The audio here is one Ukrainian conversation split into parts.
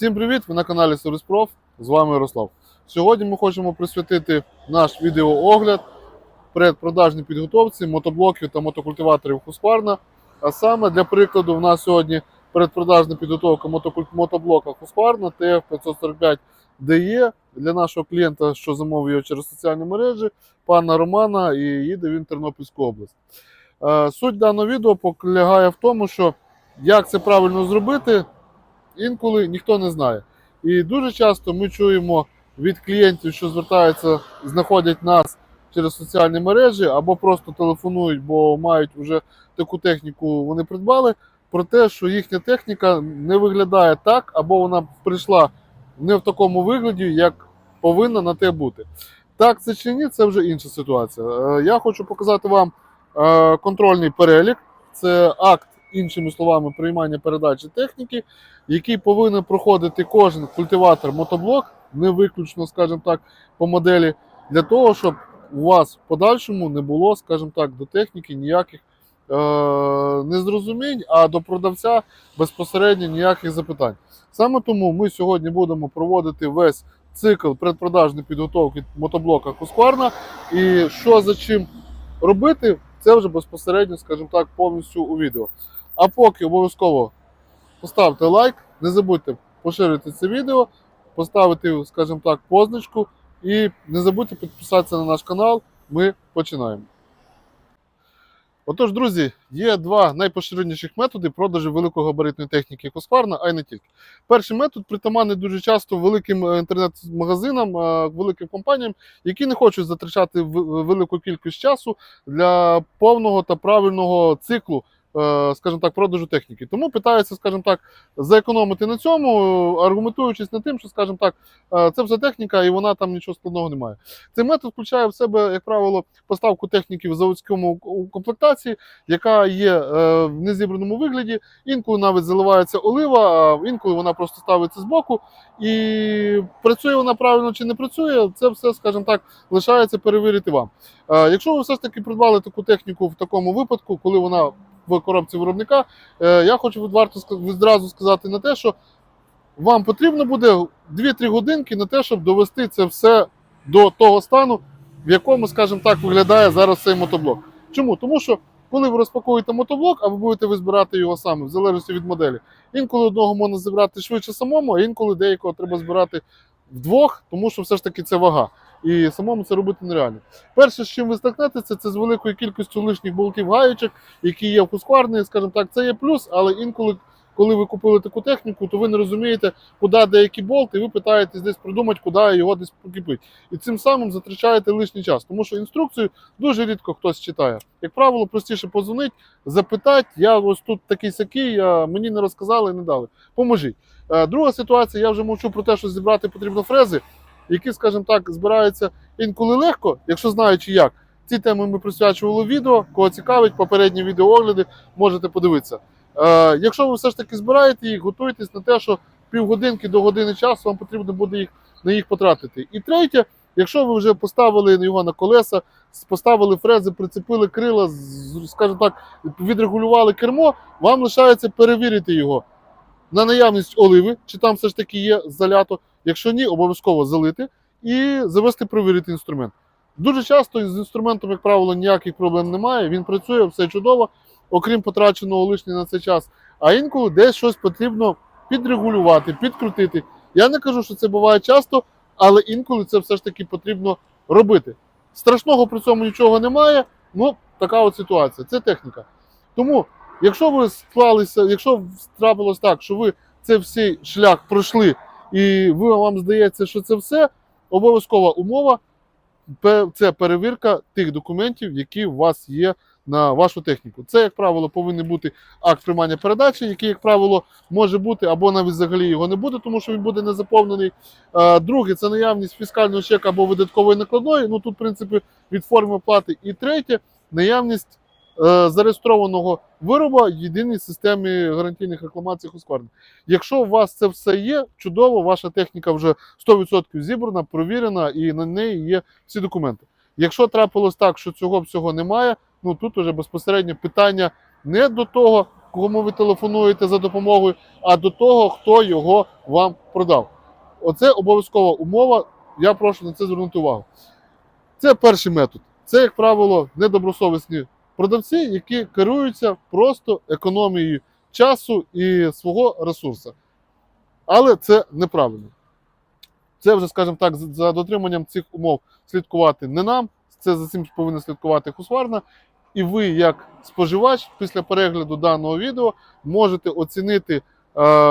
Всім привіт! Ви на каналі Prof. З вами Ярослав. Сьогодні ми хочемо присвятити наш відеоогляд предпродажній підготовці мотоблоків та мотокультиваторів Husqvarna. А саме для прикладу, в нас сьогодні предпродажна підготовка мотоблока Husqvarna TF545 DE для нашого клієнта, що замовив його через соціальні мережі, пана Романа, і їде він в Тернопільську область. Е, Суть даного відео полягає в тому, що як це правильно зробити, інколи ніхто не знає. І дуже часто ми чуємо від клієнтів, що звертаються, знаходять нас через соціальні мережі або просто телефонують, бо мають вже таку техніку, вони придбали, про те, що їхня техніка не виглядає так, або вона прийшла не в такому вигляді, як повинна на те бути. Так це чи ні, це вже інша ситуація. Е, Я хочу показати вам е, контрольний перелік. Це акт, іншими словами, приймання передачі техніки, який повинен проходити кожен культиватор мотоблок, не виключно, скажімо так, по моделі, для того, щоб у вас в подальшому не було, скажімо так, до техніки ніяких е- незрозумінь, а до продавця безпосередньо ніяких запитань. Саме тому ми сьогодні будемо проводити весь цикл предпродажної підготовки мотоблока Husqvarna. І що за чим робити, це вже безпосередньо, скажімо так, повністю у відео. А поки обов'язково поставте лайк, не забудьте поширити це відео, поставити, скажімо так, позначку і не забудьте підписатися на наш канал. Ми починаємо. Отож, друзі, є два найпоширеніших методи продажу великогабаритної техніки Husqvarna, а й не тільки. Перший метод притаманний дуже часто великим е, інтернет-магазинам, е, великим компаніям, які не хочуть затрачати велику кількість часу для повного та правильного циклу, скажімо так, продажу техніки. Тому питаються, скажімо так, заекономити на цьому, е, аргументуючись на тим, що, скажімо так, е, це все техніка і вона там нічого складного не має. Цей метод включає в себе, як правило, поставку техніки в заводському комплектації, яка є е, в незібраному вигляді. Інколи навіть заливається олива, а інколи вона просто ставиться збоку. І працює вона правильно чи не працює, це все, скажімо так, лишається перевірити вам. Е, Якщо ви все ж таки придбали таку техніку в такому випадку, коли вона в коробці виробника, е, я хочу від- варто відразу сказати на те, що вам потрібно буде 2-3 годинки на те, щоб довести це все до того стану, в якому, скажімо так, виглядає зараз цей мотоблок. Чому? Тому що коли ви розпакуєте мотоблок, а ви будете ви збирати його саме, в залежності від моделі, інколи одного можна зібрати швидше самому, а інколи деякого треба збирати вдвох, тому що все ж таки це вага. І самому це робити нереально. Перше, з чим ви стикнетеся, це з великою кількістю лишніх болтів гаючок, які є в Husqvarna, скажімо так, це є плюс, але інколи, коли ви купили таку техніку, то ви не розумієте, куди деякі болти, і ви питаєтесь десь придумати, куди його десь покипить. І цим самим затрачаєте лишній час, тому що інструкцію дуже рідко хтось читає. Як правило, простіше позвонить, запитати, я ось тут такий сякий, мені не розказали, не дали. Поможіть. Е, Друга ситуація, я вже мовчу про те, що зібрати потрібно фрези, які, скажімо так, збираються інколи легко, якщо знаючи як. Ці теми ми присвячували відео. Кого цікавить, попередні відеоогляди можете подивитися. Е, якщо ви все ж таки збираєте їх, готуйтесь на те, що півгодинки до години часу вам потрібно буде їх на їх потратити. І третє, якщо ви вже поставили його на колеса, поставили фрези, прицепили крила, скажімо так, відрегулювали кермо, вам лишається перевірити його на наявність оливи, чи там все ж таки є залято. Якщо ні, обов'язково залити і завести провірити інструмент. Дуже часто з інструментом, як правило, ніяких проблем немає. Він працює, все чудово, окрім потраченого лишнього на цей час. А інколи десь щось потрібно підрегулювати, підкрутити. Я не кажу, що це буває часто, але інколи це все ж таки потрібно робити. Страшного при цьому нічого немає. Ну, така от ситуація. Це техніка. Тому, якщо ви склалися, якщо трапилось так, що ви цей всій шлях пройшли, і ви, вам здається, що це все, обов'язкова умова це перевірка тих документів, які у вас є на вашу техніку. Це, як правило, повинен бути акт приймання передачі, який, як правило, може бути, або навіть взагалі його не буде, тому що він буде не заповнений. Друге, це наявність фіскального чека або видаткової накладної. Ну тут, в принципі, від форми оплати. І третє, наявність зареєстрованого вироба єдиній системі гарантійних рекламацій Husqvarna. Якщо у вас це все є, чудово, ваша техніка вже 100% зібрана, провірена і на неї є всі документи. Якщо трапилось так, що цього всього немає, ну тут уже безпосередньо питання не до того, кому ви телефонуєте за допомогою, а до того, хто його вам продав. Оце обов'язкова умова. Я прошу на це звернути увагу. Це перший метод. Це, як правило, недобросовісні продавці, які керуються просто економією часу і свого ресурсу. Але це неправильно. Це вже, скажімо так, за дотриманням цих умов слідкувати не нам. Це за цим повинна слідкувати Хусварна. І ви, як споживач, після перегляду даного відео можете оцінити е,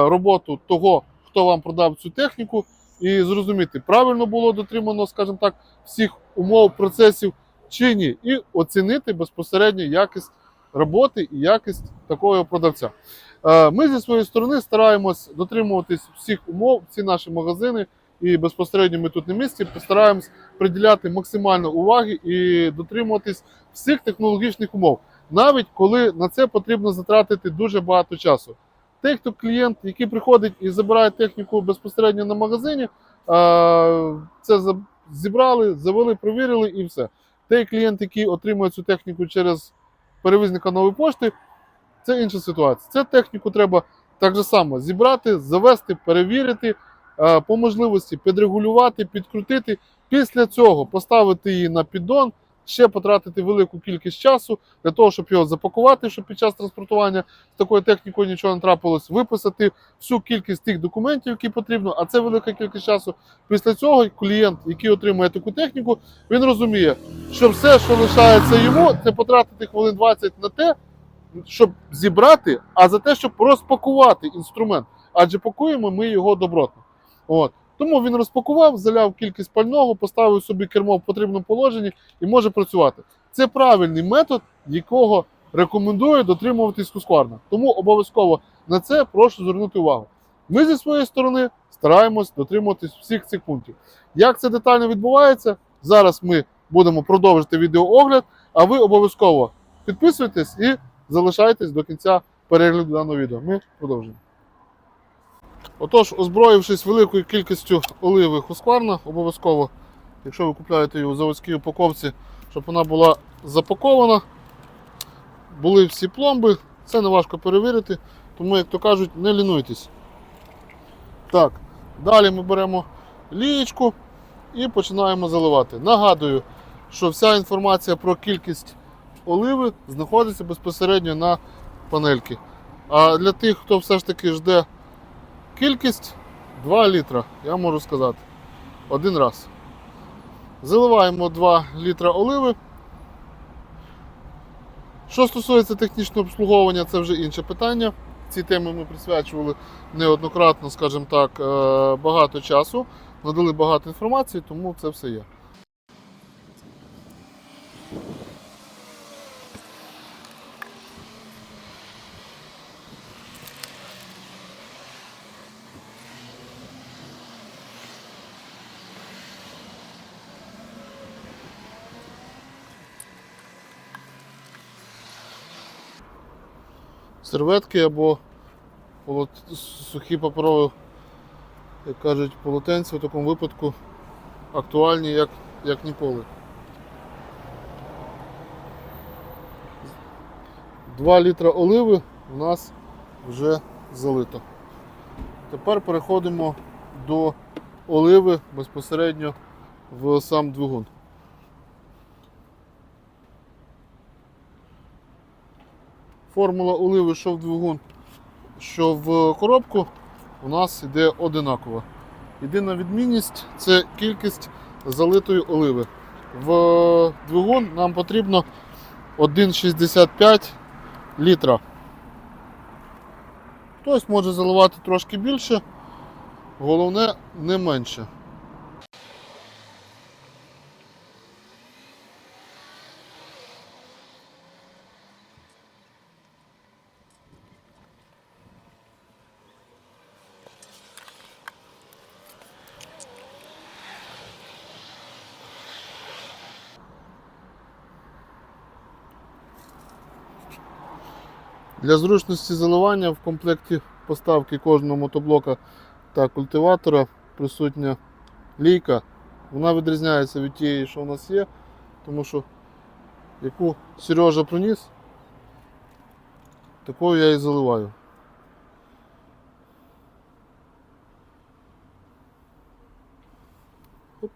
роботу того, хто вам продав цю техніку, і зрозуміти, правильно було дотримано, скажімо так, всіх умов, процесів чи ні, і оцінити безпосередньо якість роботи і якість такого продавця. Е, Ми зі своєї сторони стараємось дотримуватись всіх умов, всі наші магазини, і безпосередньо ми тут на місці постараємось приділяти максимально уваги і дотримуватись всіх технологічних умов, навіть коли на це потрібно затратити дуже багато часу. Той, хто клієнт, який приходить і забирає техніку безпосередньо на магазині, е, це зібрали, завели, провірили і все. Той клієнт, який отримує цю техніку через перевізника нової пошти, це інша ситуація. Цю техніку треба так же само зібрати, завести, перевірити, е, по можливості підрегулювати, підкрутити. Після цього поставити її на піддон, ще потратити велику кількість часу для того, щоб його запакувати, щоб під час транспортування з такою технікою нічого не трапилось, виписати всю кількість тих документів, які потрібно, а це велика кількість часу. Після цього клієнт, який отримує таку техніку, він розуміє, що все, що лишається йому, це потратити хвилин 20 на те, щоб зібрати, а за те, щоб розпакувати інструмент. Адже пакуємо ми його добротно. От. Тому він розпакував, заляв кількість пального, поставив собі кермо в потрібному положенні і може працювати. Це правильний метод, якого рекомендую дотримуватись Husqvarna. Тому обов'язково на це прошу звернути увагу. Ми зі своєї сторони стараємось дотримуватись всіх цих пунктів. Як це детально відбувається, зараз ми будемо продовжити відеоогляд, а ви обов'язково підписуйтесь і залишайтесь до кінця перегляду даного відео. Ми продовжуємо. Отож, озброївшись великою кількістю оливи Husqvarna, обов'язково, якщо ви купуєте її у заводській упаковці, щоб вона була запакована, були всі пломби, це не важко перевірити, тому, як то кажуть, не лінуйтесь. Так, далі ми беремо лієчку і починаємо заливати. Нагадую, що вся інформація про кількість оливи знаходиться безпосередньо на панельці. А для тих, хто все ж таки жде кількість 2 літра, я можу сказати. Один раз. Заливаємо 2 літра оливи. Що стосується технічного обслуговування, це вже інше питання. Ці теми ми присвячували неоднократно, скажімо так, е, багато часу, надали багато інформації, тому це все є. Серветки або сухі паперові, як кажуть, полотенці в такому випадку актуальні як, як ніколи. 2 літра оливи у нас вже залито. Тепер переходимо до оливи безпосередньо в сам двигун. Формула оливи, що в двигун, що в коробку, у нас йде одинакова. Єдина відмінність це кількість залитої оливи. В двигун нам потрібно 1,65 літра. Хтось може заливати трошки більше, головне не менше. Для зручності заливання в комплекті поставки кожного мотоблока та культиватора присутня лійка. Вона відрізняється від тієї, що у нас є, тому що яку Сережа приніс, Такою я і заливаю. Оп.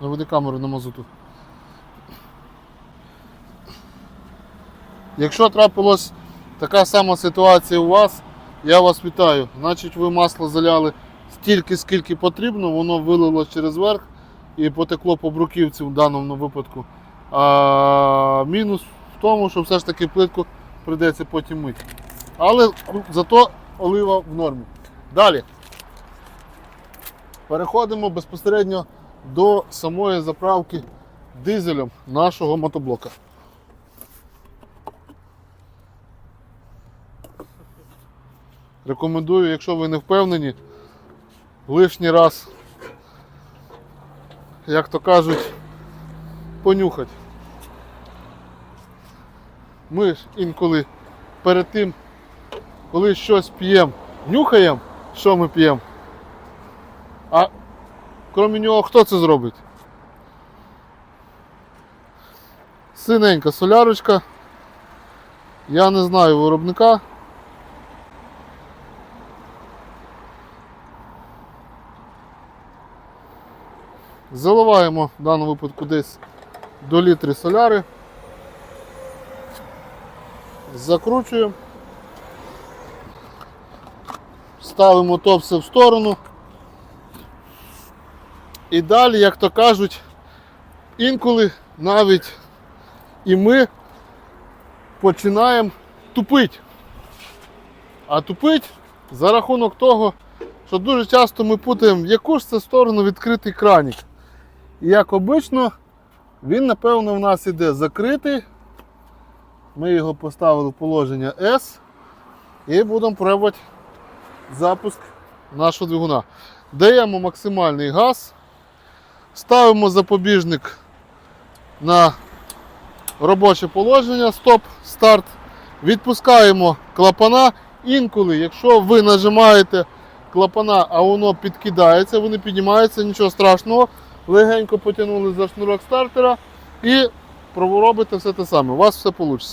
Наведи камеру на мазуту. Якщо трапилась така сама ситуація у вас, я вас вітаю. Значить, ви масло заляли стільки, скільки потрібно, воно вилило через верх і потекло по бруківці в даному випадку. А мінус в тому, що все ж таки плитку прийдеться потім мити. Але зато олива в нормі. Далі. Переходимо безпосередньо до самої заправки дизелем нашого мотоблока. Рекомендую, якщо ви не впевнені, лишній раз, як то кажуть, понюхати. Ми ж інколи перед тим, коли щось п'ємо, нюхаємо, що ми п'ємо. А крім нього, хто це зробить? Синенька солярочка. Я не знаю виробника. Заливаємо в даному випадку десь до літри соляри. Закручуємо. Ставимо то все в сторону. І далі, як то кажуть, інколи навіть і ми починаємо тупити. А тупить за рахунок того, що дуже часто ми путаємо, в яку ж це сторону відкритий кранік. Як обично, він, напевно, в нас іде закритий. Ми його поставили в положення S і будемо пробувати запуск нашого двигуна. Даємо максимальний газ, ставимо запобіжник на робоче положення, стоп, старт. Відпускаємо клапана. Інколи, якщо ви нажимаєте клапана, а воно підкидається, вони піднімаються, нічого страшного. Легенько потягнули за шнурок стартера і робите все те саме. У вас все вийде.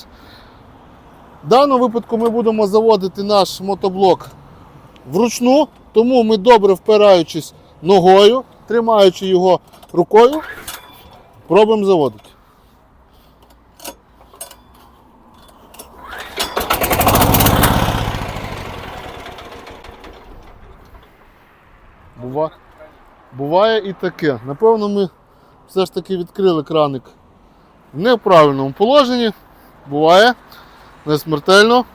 В даному випадку ми будемо заводити наш мотоблок вручну, тому ми добре впираючись ногою, тримаючи його рукою, пробуємо заводити. Буває і таке. Напевно, ми все ж таки відкрили краник в правильному положенні. Буває, не смертельно.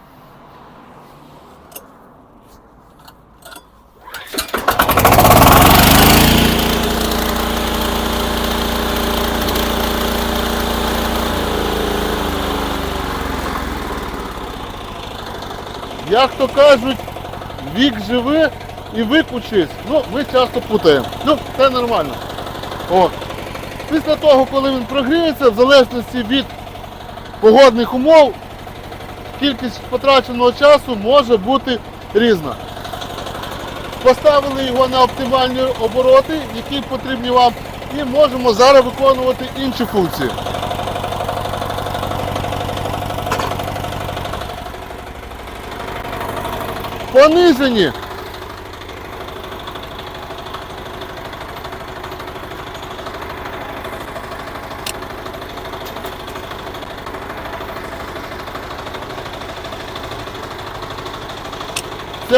Як то кажуть, вік живи і вік учись. Ну, ми часто путаємо. Ну, це нормально. От. Після того, коли він прогріється, в залежності від погодних умов, кількість потраченого часу може бути різна. Поставили його на оптимальні обороти, які потрібні вам, і можемо зараз виконувати інші функції. Понижені.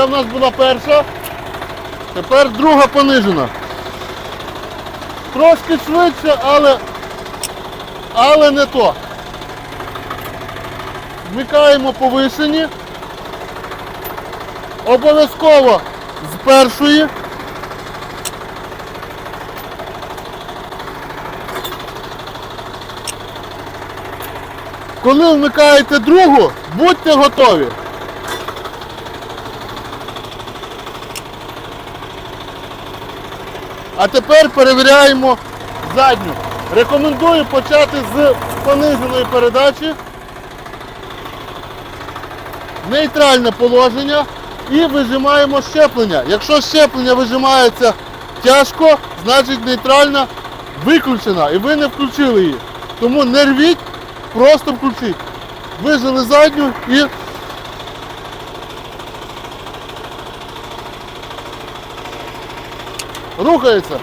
Це в нас була перша. Тепер друга понижена. Трошки швидше, але, але не то. Вмикаємо повишені. Обов'язково з першої. Коли вмикаєте другу, будьте готові. А тепер перевіряємо задню. Рекомендую почати з пониженої передачі. Нейтральне положення і вижимаємо щеплення. Якщо щеплення вижимається тяжко, значить нейтральна виключена і ви не включили її. Тому не рвіть, просто включіть. Вижили задню і. Рухається.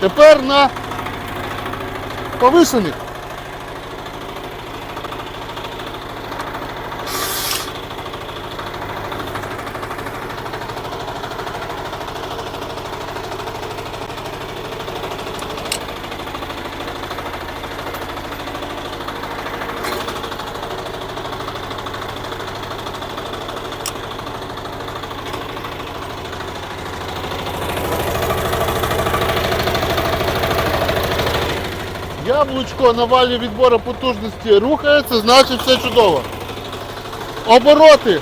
Тепер на повишених. Яблучко на валі відбору потужності рухається, значить все чудово. Обороти.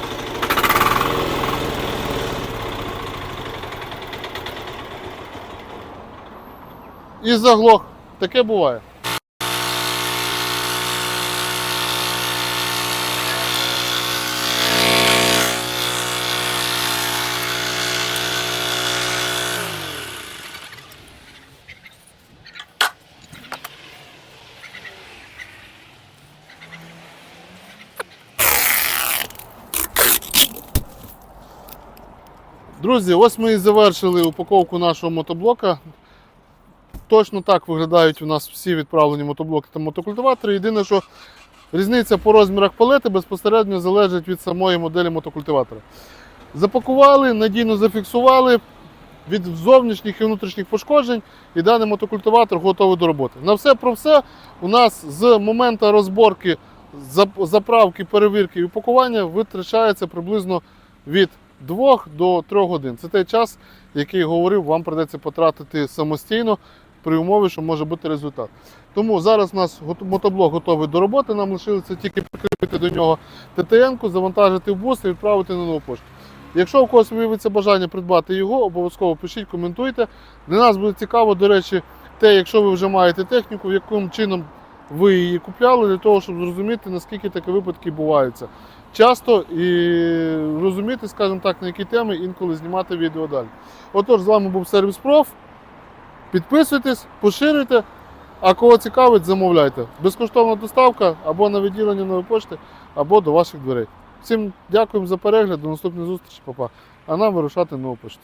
І заглох. Таке буває. Друзі, ось ми і завершили упаковку нашого мотоблока. Точно так виглядають у нас всі відправлені мотоблоки та мотокультиватори. Єдине, що різниця по розмірах палети безпосередньо залежить від самої моделі мотокультиватора. Запакували, надійно зафіксували від зовнішніх і внутрішніх пошкоджень, і даний мотокультиватор готовий до роботи. На все про все у нас з моменту розборки, заправки, перевірки і упакування витрачається приблизно від 2 до 3 годин. Це той час, який говорив, вам придеться потратити самостійно при умові, що може бути результат. Тому зараз у нас мотоблок готовий до роботи. Нам лишилося тільки прикріпити до нього ТТН-ку, завантажити в бус і відправити на нову пошту. Якщо у когось виявиться бажання придбати його, обов'язково пишіть, коментуйте. Для нас буде цікаво, до речі, те, якщо ви вже маєте техніку, яким чином ви її купляли, для того, щоб зрозуміти, наскільки такі випадки буваються. Часто і розуміти, скажімо так, на які теми інколи знімати відео далі. Отож, з вами був Сервіс Проф. Підписуйтесь, поширюйте, а кого цікавить, замовляйте. Безкоштовна доставка або на відділення нової пошти, або до ваших дверей. Всім дякуємо за перегляд, до наступної зустрічі, папа. А нам вирушати нову пошту.